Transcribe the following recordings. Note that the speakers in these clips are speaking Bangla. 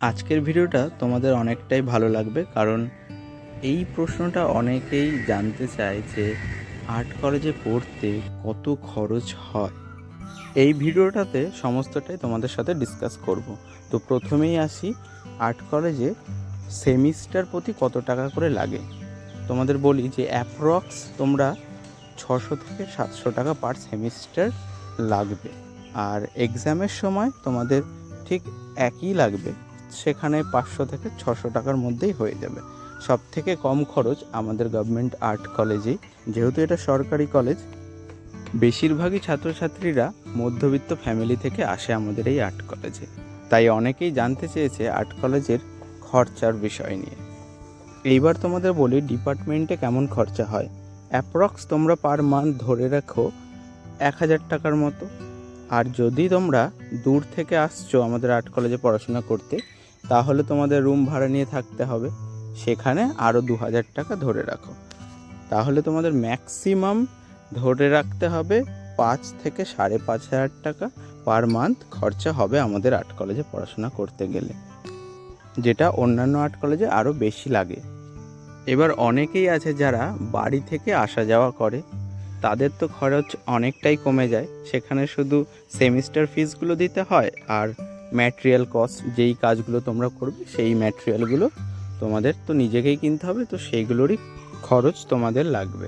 আজকের ভিডিওটা তোমাদের অনেকটাই ভালো লাগবে, কারণ এই প্রশ্নটা অনেকেই জানতে চায় যে আর্ট কলেজে পড়তে কত খরচ হয়। এই ভিডিওটাতে সমস্তটাই তোমাদের সাথে ডিসকাস করব। তো প্রথমেই আসি, আর্ট কলেজে সেমিস্টার প্রতি কত টাকা করে লাগে? তোমাদের বলি যে অ্যাপ্রক্স তোমরা ছশো থেকে সাতশো টাকা পার সেমিস্টার লাগবে। আর এক্সামের সময় তোমাদের ঠিক একই লাগবে। সেখানে পাঁচশো থেকে ছশো টাকার মধ্যেই হয়ে যাবে। সব থেকে কম খরচ আমাদের গভর্নমেন্ট আর্ট কলেজেই। যেহেতু এটা সরকারি কলেজ, বেশিরভাগই ছাত্রছাত্রীরা মধ্যবিত্ত ফ্যামিলি থেকে আসে আমাদের এই আর্ট কলেজে। তাই অনেকেই জানতে চেয়েছে আর্ট কলেজের খরচার বিষয় নিয়ে। এইবার তোমাদের বলি, ডিপার্টমেন্টে কেমন খরচা হয়? অ্যাপ্রক্স তোমরা পার মান্থ ধরে রাখো এক হাজার টাকার মতো। আর যদি তোমরা দূর থেকে আসছো আমাদের আর্ট কলেজে পড়াশোনা করতে তাহলে তোমাদের রুম ভাড়া নিয়ে থাকতে হবে। সেখানে আরও দু হাজার টাকা ধরে রাখো। তাহলে তোমাদের ম্যাক্সিমাম ধরে রাখতে হবে পাঁচ থেকে সাড়ে পাঁচ হাজার টাকা পার মান্থ খরচা হবে আমাদের আর্ট কলেজে পড়াশোনা করতে গেলে। যেটা অন্যান্য আর্ট কলেজে আরও বেশি লাগে। এবার অনেকেই আছে যারা বাড়ি থেকে আসা যাওয়া করে। তাদের তো খরচ অনেকটাই কমে যায়। সেখানে শুধু সেমিস্টার ফিসগুলো দিতে হয় আর ম্যাটেরিয়াল কস্ট যেই কাজগুলো তোমরা করবে, সেই ম্যাটেরিয়ালগুলো তোমাদের তো নিজেকেই কিনতে হবে, তো সেইগুলোরই খরচ তোমাদের লাগবে।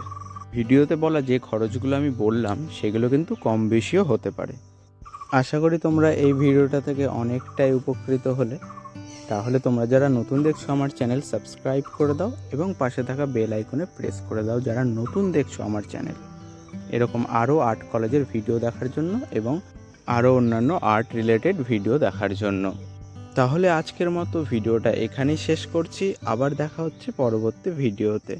ভিডিওতে বলা যে খরচগুলো আমি বললাম, সেগুলো কিন্তু কম বেশিও হতে পারে। আশা করি তোমরা এই ভিডিওটা থেকে অনেকটাই উপকৃত হলে। তাহলে তোমরা যারা নতুন দেখছ আমার চ্যানেল সাবস্ক্রাইব করে দাও এবং পাশে থাকা বেল আইকনে প্রেস করে দাও যারা নতুন দেখছ আমার চ্যানেল। এরকম আরও আর্ট কলেজের ভিডিও দেখার জন্য এবং আরও অন্যান্য আর্ট রিলেটেড ভিডিও দেখার জন্য। তাহলে আজকের মতো ভিডিওটা এখানেই শেষ করছি। আবার দেখা হচ্ছে পরবর্তী ভিডিওতে